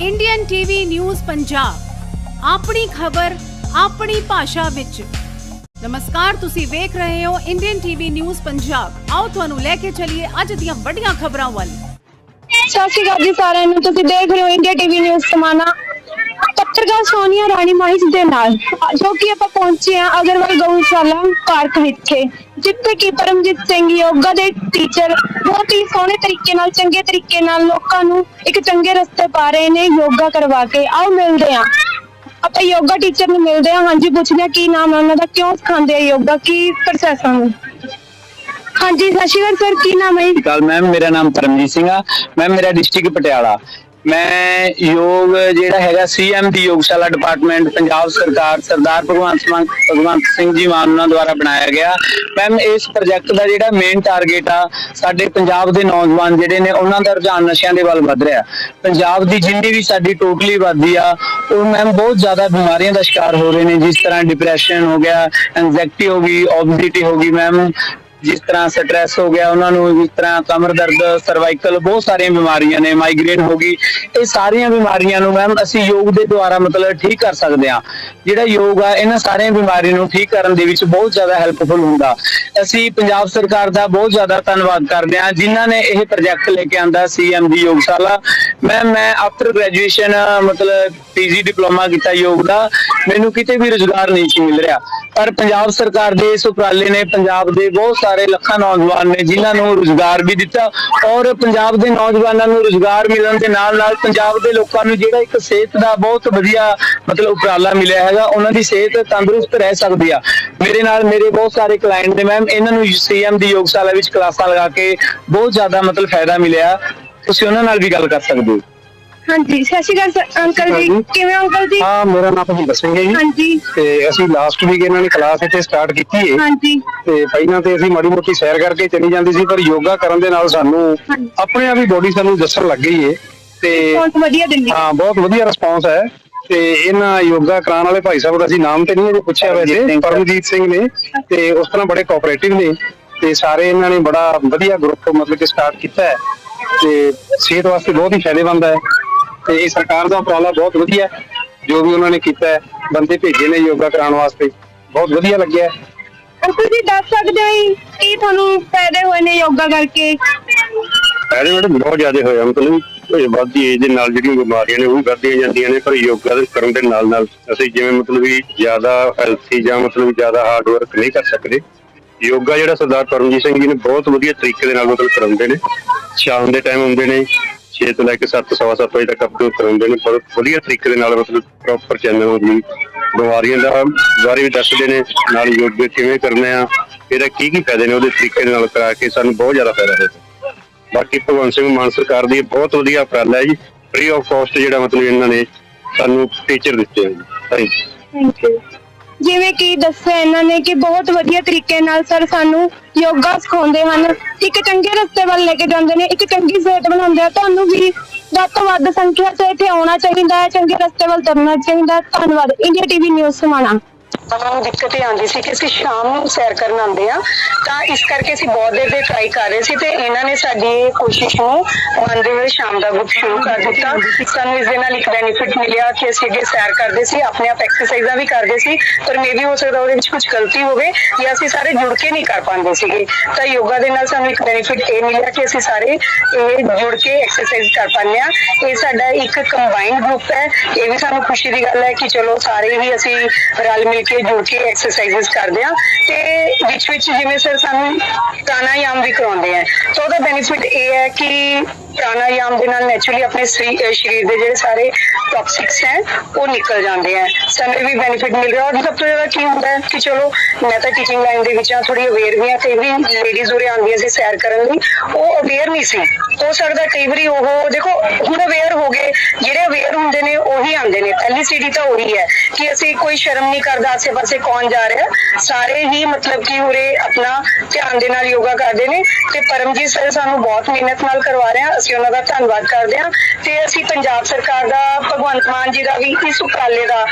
Indian TV news Punjab ਆਪਣੀ ਖਬਰ, ਆਪਣੀ ਭਾਸ਼ਾ ਵਿੱਚ। ਨਮਸਕਾਰ, ਤੁਸੀਂ ਵੇਖ ਰਹੇ ਹੋ ਇੰਡੀਅਨ ਟੀਵੀ ਨਿਊਜ਼ ਪੰਜਾਬ ਆਓ ਤੁਹਾਨੂੰ ਲੈ ਕੇ ਚੱਲੀਏ ਅੱਜ ਦੀਆਂ ਵੱਡੀਆਂ ਖਬਰਾਂ ਵੱਲ। ਸਤਿ ਸ਼੍ਰੀ ਅਕਾਲ ਜੀ ਸਾਰਿਆਂ ਨੂੰ। ਤੁਸੀਂ ਦੇਖ ਰਹੇ ਹੋ ਇੰਡੀਆ ਟੀਵੀ ਨਿਊਜ਼ ਸਮਾਨਾ ਪੱਤਰਕਾਰ ਸੋਨੀਆ, ਰਾਣੀ ਮਾਹਿਸ ਦੇ ਨਾਲ। ਜੋ ਕਿ ਆਪਾਂ ਪਹੁੰਚੇ ਆ ਅਗਰਵਾਲ ਗਊਸ਼ਾਲਾ ਪਾਰਕ ਵਿਖੇ ਜਿੱਥੇ ਕਿ ਪਰਮਜੀਤ ਸਿੰਘ ਯੋਗਾ ਦੇ ਟੀਚਰ ਬਹੁਤ ਹੀ ਸੋਹਣੇ ਤਰੀਕੇ ਨਾਲ, ਚੰਗੇ ਤਰੀਕੇ ਨਾਲ ਲੋਕਾਂ ਨੂੰ ਇੱਕ ਚੰਗੇ ਰਸਤੇ ਪਾ ਰਹੇ ਨੇ ਯੋਗਾ ਕਰਵਾ ਕੇ। ਆਓ ਮਿਲਦੇ ਆ ਆਪਾਂ ਯੋਗਾ ਟੀਚਰ ਨੂੰ ਮਿਲਦੇ ਆ ਹਾਂਜੀ, ਪੁੱਛਦੇ ਆ ਕੀ ਨਾਮ ਹੈ ਉਹਨਾਂ ਦਾ, ਕਿਉਂ ਸਿਖਾਉਂਦੇ ਆ ਯੋਗਾ? ਕੀ ਪ੍ਰੋਸੈਸ ਹੈ ਹਾਂਜੀ, ਸਤਿ ਸ਼੍ਰੀ ਅਕਾਲ ਸਰ, ਕੀ ਨਾਮ ਹੈ? ਕੱਲ ਮੈਮ ਮੇਰਾ ਨਾਮ ਪਰਮਜੀਤ ਸਿੰਘ ਆ। ਮੈਮ ਮੇਰਾ ਡਿਸਟ੍ਰਿਕਟ ਪਟਿਆਲਾ। ਮੈਂ ਯੋਗ ਜਿਹੜਾ ਹੈਗਾ ਸੀਐਮ ਦੀ ਯੋਗਸ਼ਾਲਾ ਡਿਪਾਰਟਮੈਂਟ, ਪੰਜਾਬ ਸਰਕਾਰ, ਸਰਦਾਰ ਭਗਵੰਤ ਮਾਨ, ਭਗਵੰਤ ਸਿੰਘ ਜੀ ਮਾਨ ਉਹਨਾਂ ਦੁਆਰਾ ਬਣਾਇਆ ਗਿਆ। ਮੈਮ ਇਸ ਪ੍ਰੋਜੈਕਟ ਦਾ ਜਿਹੜਾ ਮੇਨ ਟਾਰਗੇਟ ਆ, ਸਾਡੇ ਪੰਜਾਬ ਦੇ ਨੌਜਵਾਨ ਜਿਹੜੇ ਨੇ, ਉਹਨਾਂ ਦਾ ਰੁਝਾਨ ਨਸ਼ਿਆਂ ਦੇ ਵੱਲ ਵੱਧ ਰਿਹਾ। ਪੰਜਾਬ ਦੀ ਜਿੰਨੀ ਵੀ ਸਾਡੀ ਟੋਟਲੀ ਆਬਾਦੀ ਆ, ਉਹ ਮੈਮ ਬਹੁਤ ਜ਼ਿਆਦਾ ਬਿਮਾਰੀਆਂ ਦਾ ਸ਼ਿਕਾਰ ਹੋ ਰਹੇ ਨੇ। ਜਿਸ ਤਰ੍ਹਾਂ ਡਿਪਰੈਸ਼ਨ ਹੋ ਗਿਆ ਐਂਜ਼ਾਈਟੀ ਹੋ ਗਈ ਓਬਿਸਿਟੀ ਹੋ ਗਈ ਮੈਮ ਜਿਸ ਤਰ੍ਹਾਂ ਸਟ੍ਰੈਸ ਹੋ ਗਿਆ, ਉਹਨਾਂ ਨੂੰ ਜਿਸ ਤਰ੍ਹਾਂ ਕਮਰ ਦਰਦ ਸਰਵਾਈਕਲ ਬਹੁਤ ਸਾਰੀਆਂ ਬਿਮਾਰੀਆਂ ਨੇ ਮਾਈਗ੍ਰੇਨ ਹੋ ਗਈ, ਇਹ ਸਾਰੀਆਂ ਬਿਮਾਰੀਆਂ ਨੂੰ ਮੈਮ ਅਸੀਂ ਯੋਗ ਦੇ ਦੁਆਰਾ ਮਤਲਬ ਠੀਕ ਕਰ ਸਕਦੇ ਹਾਂ। ਜਿਹੜਾ ਯੋਗ ਆ, ਇਹਨਾਂ ਸਾਰੀਆਂ ਬਿਮਾਰੀਆਂ ਨੂੰ ਠੀਕ ਕਰਨ ਦੇ ਵਿੱਚ ਬਹੁਤ ਜ਼ਿਆਦਾ ਹੈਲਪਫੁਲ ਹੁੰਦਾ। ਅਸੀਂ ਪੰਜਾਬ ਸਰਕਾਰ ਦਾ ਬਹੁਤ ਜ਼ਿਆਦਾ ਧੰਨਵਾਦ ਕਰਦੇ ਹਾਂ, ਜਿਨ੍ਹਾਂ ਨੇ ਇਹ ਪ੍ਰੋਜੈਕਟ ਲੈ ਕੇ ਆਂਦਾ ਸੀਐਮ ਦੀ ਯੋਗਸ਼ਾਲਾ। ਮੈਂ ਮੈਂ ਆਫਟਰ ਗ੍ਰੈਜੂਏਸ਼ਨ ਮਤਲਬ ਪੀਜੀ ਡਿਪਲੋਮਾ ਕੀਤਾ ਯੋਗ ਦਾ, ਮੈਨੂੰ ਕਿਤੇ ਵੀ ਰੁਜ਼ਗਾਰ ਨਹੀਂ ਸੀ ਮਿਲ ਰਿਹਾ। ਪਰ ਪੰਜਾਬ ਸਰਕਾਰ ਦੇ ਇਸ ਉਪਰਾਲੇ ਨੇ ਪੰਜਾਬ ਦੇ ਬਹੁਤ ਸਾਰੇ ਲੱਖਾਂ ਨੌਜਵਾਨ ਨੇ ਜਿਨ੍ਹਾਂ ਨੂੰ ਰੁਜ਼ਗਾਰ ਵੀ ਦਿੱਤਾ ਔਰ ਪੰਜਾਬ ਦੇ ਨੌਜਵਾਨਾਂ ਨੂੰ ਰੁਜ਼ਗਾਰ ਮਿਲਣ ਦੇ ਨਾਲ ਨਾਲ ਪੰਜਾਬ ਦੇ ਲੋਕਾਂ ਨੂੰ ਜਿਹੜਾ ਇੱਕ ਸਿਹਤ ਦਾ ਬਹੁਤ ਵਧੀਆ ਮਤਲਬ ਉਪਰਾਲਾ ਮਿਲਿਆ ਹੈਗਾ, ਉਹਨਾਂ ਦੀ ਸਿਹਤ ਤੰਦਰੁਸਤ ਰਹਿ ਸਕਦੀ ਆ। ਮੇਰੇ ਨਾਲ ਮੇਰੇ ਬਹੁਤ ਸਾਰੇ ਕਲਾਇੰਟ ਨੇ ਮੈਮ ਇਹਨਾਂ ਨੂੰ ਸੀਐਮ ਦੀ ਯੋਗਸ਼ਾਲਾ ਵਿੱਚ ਕਲਾਸਾਂ ਲਗਾ ਕੇ ਬਹੁਤ ਜ਼ਿਆਦਾ ਮਤਲਬ ਫਾਇਦਾ ਮਿਲਿਆ। ਤੁਸੀਂ ਉਹਨਾਂ ਨਾਲ ਵੀ ਗੱਲ ਕਰ ਸਕਦੇ ਹੋ। ਹਾਂਜੀ ਸਤਿ ਸ਼੍ਰੀ ਅਕਾਲ ਸਰ- ਅੰਕਲ ਜੀ। ਕਿਵੇਂ ਹੋ ਅੰਕਲ ਜੀ? ਹਾਂ ਮੇਰਾ ਨਾਮ ਭਵਿੰਦਰ ਸਿੰਘ ਹੈ ਜੀ। ਹਾਂਜੀ। ਤੇ ਅਸੀਂ ਲਾਸਟ ਵੀਕ ਇਹਨਾਂ ਨੇ ਕਲਾਸ ਇੱਥੇ ਸਟਾਰਟ ਕੀਤੀ ਹੈ ਹਾਂਜੀ। ਤੇ ਪਹਿਲਾਂ ਤੇ ਅਸੀਂ ਮਾੜੀ ਮੋਟੀ ਸੈਰ ਕਰਕੇ ਚਲੀ ਜਾਂਦੀ ਸੀ ਪਰ ਯੋਗਾ ਕਰਨ ਦੇ ਨਾਲ ਸਾਨੂੰ ਹਾਂਜੀ। ਆਪਣੇ ਆਪ ਹੀ ਬੋਡੀ ਸਾਨੂੰ ਦੱਸਣ ਲੱਗ ਗਈ ਹੈ ਤੇ ਬਹੁਤ ਵਧੀਆ ਦਿੰਦੀ ਹਾਂ ਬਹੁਤ ਵਧੀਆ ਰਿਸਪੌਂਸ ਹੈ। ਤੇ ਇਹਨਾਂ ਯੋਗਾ ਕਰਾਉਣ ਵਾਲੇ ਭਾਈ ਸਾਹਿਬ ਦਾ ਅਸੀਂ ਨਾਮ ਤੇ ਨਹੀਂ ਅਜੇ ਪੁੱਛਿਆ ਵੈਸੇ ਸਰ। ਪਰਮਜੀਤ ਸਿੰਘ ਨੇ। ਤੇ ਉਸ ਤਰ੍ਹਾਂ ਬੜੇ ਕੋਆਪਰੇਟਿਵ ਨੇ। ਤੇ ਸਾਰੇ ਇਹਨਾਂ ਨੇ ਬੜਾ ਵਧੀਆ ਗਰੁੱਪ ਮਤਲਬ ਕਿ ਸਟਾਰਟ ਕੀਤਾ ਹੈ। ਤੇ ਸਿਹਤ ਵਾਸਤੇ ਬਹੁਤ ਹੀ ਫਾਇਦੇਮੰਦ ਹੈ। ਤੇ ਇਹ ਸਰਕਾਰ ਦਾ ਉਪਰਾਲਾ ਬਹੁਤ ਵਧੀਆ ਹੈ ਜੋ ਵੀ ਉਹਨਾਂ ਨੇ ਕੀਤਾ ਹੈ ਬੰਦੇ ਭੇਜੇ ਨੇ ਯੋਗਾ ਕਰਾਉਣ ਵਾਸਤੇ ਬਹੁਤ ਵਧੀਆ ਲੱਗਿਆ ਹੈ। ਅੰਕਲ ਜੀ ਦੱਸ ਸਕਦੇ ਹੋ ਜੀ ਕੀ ਤੁਹਾਨੂੰ ਫਾਇਦੇ ਹੋਏ ਨੇ ਯੋਗਾ ਕਰਕੇ ਫਾਇਦੇ ਮੈਡਮ ਬਹੁਤ ਜ਼ਿਆਦਾ ਹੋਏ ਆ ਮਤਲਬ ਇਹ ਵੱਧਦੀ ਏਜ ਦੇ ਨਾਲ ਜਿਹੜੀਆਂ ਬਿਮਾਰੀਆਂ ਨੇ ਉਹ ਵੀ ਵੱਧਦੀਆਂ ਜਾਂਦੀਆਂ ਨੇ ਪਰ ਯੋਗਾ ਦੇ ਕਰਨ ਦੇ ਨਾਲ ਨਾਲ ਅਸੀਂ ਜਿਵੇਂ ਮਤਲਬ ਵੀ ਜ਼ਿਆਦਾ ਹੈਲਥੀ ਜਾਂ ਮਤਲਬ ਜ਼ਿਆਦਾ ਹਾਰਡ ਵਰਕ ਨਹੀਂ ਕਰ ਸਕਦੇ ਯੋਗਾ ਜਿਹੜਾ ਸਰਦਾਰ ਪਰਮਜੀਤ ਸਿੰਘ ਜੀ ਨੇ ਬਹੁਤ ਵਧੀਆ ਤਰੀਕੇ ਦੇ ਨਾਲ ਮਤਲਬ ਕਰਾਉਂਦੇ ਨੇ ਸ਼ਾਮ ਦੇ ਟਾਈਮ ਆਉਂਦੇ ਨੇ 6 ਤੋਂ ਲੈ ਕੇ 7 ਸਵਾ ਸੱਤ ਵਜੇ ਤੱਕ ਆਪਣੇ ਕਰਾਉਂਦੇ ਨੇ। ਬਹੁਤ ਵਧੀਆ ਤਰੀਕੇ ਦੇ ਨਾਲ ਮਤਲਬ ਪ੍ਰੋਪਰ ਚੈਨਲ ਦੀ ਬਿਮਾਰੀਆਂ ਦਾ। ਬਾਰੇ ਵੀ ਦੱਸਦੇ ਨੇ, ਨਾਲ ਯੋਗ ਕਿਵੇਂ ਕਰਨਾ ਆ, ਇਹਦਾ ਕੀ ਕੀ ਫਾਇਦੇ ਨੇ ਉਹਦੇ ਤਰੀਕੇ ਦੇ ਨਾਲ ਕਰਾ ਕੇ ਸਾਨੂੰ ਬਹੁਤ ਜ਼ਿਆਦਾ ਫਾਇਦਾ ਹੋਇਆ। ਬਾਕੀ ਭਗਵੰਤ ਸਿੰਘ ਮਾਨ ਸਰਕਾਰ ਦੀ ਬਹੁਤ ਵਧੀਆ ਉਪਰਾਲਾ ਹੈ ਜੀ। ਫ੍ਰੀ ਆਫ ਕਾਸਟ ਜਿਹੜਾ ਮਤਲਬ ਇਹਨਾਂ ਨੇ ਸਾਨੂੰ ਟੀਚਰ ਦਿੱਤੇ ਹੈ ਜੀ ਥੈਂਕ ਯੂ ਥੈਂਕ ਯੂ ਜਿਵੇਂ ਕਿ ਦੱਸਿਆ ਇਹਨਾਂ ਨੇ ਕਿ ਬਹੁਤ ਵਧੀਆ ਤਰੀਕੇ ਨਾਲ ਸਰ ਸਾਨੂੰ ਯੋਗਾ ਸਿਖਾਉਂਦੇ ਹਨ। ਇੱਕ ਚੰਗੇ ਰਸਤੇ ਵੱਲ ਲੈ ਕੇ ਜਾਂਦੇ ਨੇ, ਇੱਕ ਚੰਗੀ ਸਿਹਤ ਬਣਾਉਂਦੇ ਆ, ਤੁਹਾਨੂੰ ਵੀ ਵੱਧ ਤੋਂ ਵੱਧ ਸੰਖਿਆ 'ਚ ਇੱਥੇ ਆਉਣਾ ਚਾਹੀਦਾ ਹੈ, ਚੰਗੇ ਰਸਤੇ ਵੱਲ ਤੁਰਨਾ ਚਾਹੀਦਾ ਹੈ। ਧੰਨਵਾਦ। India TV news Samana. ਉਹਨਾਂ ਨੂੰ ਦਿੱਕਤ ਇਹ ਆਉਂਦੀ ਸੀ ਕਿ ਅਸੀਂ ਸ਼ਾਮ ਨੂੰ ਸੈਰ ਕਰਨ ਆਉਂਦੇ ਆ ਤਾਂ ਇਸ ਕਰਕੇ ਅਸੀਂ ਬਹੁਤ ਦੇਰ ਦੇ ਟਰਾਈ ਕਰ ਰਹੇ ਸੀ ਤੇ ਇਹਨਾਂ ਨੇ ਸਾਡੀ ਕੋਸ਼ਿਸ਼ ਨੂੰ ਮੰਨਦੇ ਹੋਏ ਸ਼ਾਮ ਦਾ ਗਰੁੱਪ ਸ਼ੁਰੂ ਕਰ ਦਿੱਤਾ। ਸਾਨੂੰ ਇਸ ਦੇ ਨਾਲ ਇੱਕ ਬੈਨੀਫਿਟ ਮਿਲਿਆ ਕਿ ਅਸੀਂ ਅੱਗੇ ਸੈਰ ਕਰਦੇ ਸੀ, ਆਪਣੇ ਆਪ ਐਕਸਰਸਾਈਜ਼ਾਂ ਵੀ ਕਰਦੇ ਸੀ, ਪਰ ਮੇਬੀ ਹੋ ਸਕਦਾ ਉਹਦੇ ਵਿੱਚ ਕੁਝ ਗਲਤੀ ਹੋਵੇ ਜਾਂ ਅਸੀਂ ਸਾਰੇ ਜੁੜ ਕੇ ਨਹੀਂ ਕਰ ਪਾਉਂਦੇ ਸੀਗੇ। ਤਾਂ ਯੋਗਾ ਦੇ ਨਾਲ ਸਾਨੂੰ ਇੱਕ ਬੈਨੀਫਿਟ ਇਹ ਮਿਲਿਆ ਕਿ ਅਸੀਂ ਸਾਰੇ ਇਹ ਜੁੜ ਕੇ ਐਕਸਰਸਾਈਜ਼ ਕਰ ਪਾਉਂਦੇ ਆ ਇਹ ਸਾਡਾ ਇੱਕ ਕੰਬਾਈਨਡ ਗਰੁੱਪ ਹੈ। ਇਹ ਵੀ ਸਾਨੂੰ ਖੁਸ਼ੀ ਦੀ ਗੱਲ ਹੈ ਕਿ ਚਲੋ ਸਾਰੇ ਹੀ ਅਸੀਂ ਰਲ ਮਿਲ ਕੇ ਜੁੜ ਕੇ ਐਕਸਰਸਾਈਜ਼ ਕਰਦੇ ਆ ਤੇ ਵਿੱਚ ਵਿੱਚ ਜਿਵੇਂ ਸਰ ਸਾਨੂੰ ਪ੍ਰਾਣਾਯਾਮ ਵੀ ਕਰਾਉਂਦੇ ਆ। ਤਾਂ ਉਹਦਾ ਬੈਨੀਫਿਟ ਇਹ ਹੈ ਕਿ ਪ੍ਰਾਣਾਯਾਮ ਦੇ ਨਾਲ ਨੇਚਰਲੀ ਆਪਣੇ ਸਰੀਰ ਦੇ ਜਿਹੜੇ ਸਾਰੇ ਟੌਕਸਿਕਸ ਹੈ, ਉਹ ਨਿਕਲ ਜਾਂਦੇ ਆ ਸਾਨੂੰ ਇਹ ਵੀ ਬੈਨੀਫਿਟ ਮਿਲ ਰਿਹਾ ਔਰ ਸਭ ਤੋਂ ਜ਼ਿਆਦਾ ਕੀ ਹੁੰਦਾ ਹੈ ਕਿ ਚਲੋ ਮੈਂ ਤਾਂ ਟੀਚਿੰਗ ਲਾਈਨ ਦੇ ਵਿੱਚ ਆ ਥੋੜੀ ਅਵੇਅਰ ਵੀ ਆ ਕਈ ਵੀ ਲੇਡੀਜ਼ ਉਰੇ ਆਉਂਦੀਆਂ ਸੀ ਸੈਰ ਕਰਨ ਲਈ, ਉਹ ਅਵੇਅਰ ਨਹੀਂ ਸੀ। ਹੋ ਸਕਦਾ ਕਈ ਵਾਰੀ ਉਹ, ਦੇਖੋ ਹੁਣ ਅਵੇਅਰ ਹੋ ਗਏ, ਜਿਹੜੇ ਅਵੇਅਰ ਹੁੰਦੇ ਨੇ ਉਹੀ ਆਉਂਦੇ ਨੇ। ਪਹਿਲੀ ਸੀੜੀ ਤਾਂ ਉਹੀ ਹੈ ਕਿ ਅਸੀਂ ਕੋਈ ਸ਼ਰਮ ਨਹੀਂ ਕਰਦਾ ਆਸੇ ਪਾਸੇ ਕੌਣ ਜਾ ਰਿਹਾ। ਸਾਰੇ ਹੀ ਮਤਲਬ ਕਿ ਉਰੇ ਆਪਣਾ ਧਿਆਨ ਦੇ ਨਾਲ ਯੋਗਾ ਕਰਦੇ ਨੇ ਤੇ ਪਰਮਜੀਤ ਸਰ ਸਾਨੂੰ ਬਹੁਤ ਮਿਹਨਤ ਨਾਲ ਕਰਵਾ ਰਹੇ ਆ। ਅਸੀਂ ਉਹਨਾਂ ਦਾ ਧੰਨਵਾਦ ਕਰਦੇ ਹਾਂ ਤੇ ਅਸੀਂ ਪੰਜਾਬ ਸਰਕਾਰ ਦਾ ਭਗਵੰਤ ਮਾਨ ਜੀ ਦਾ ਵੀ, ਇਸ ਉਪਰਾਲੇ ਦਾ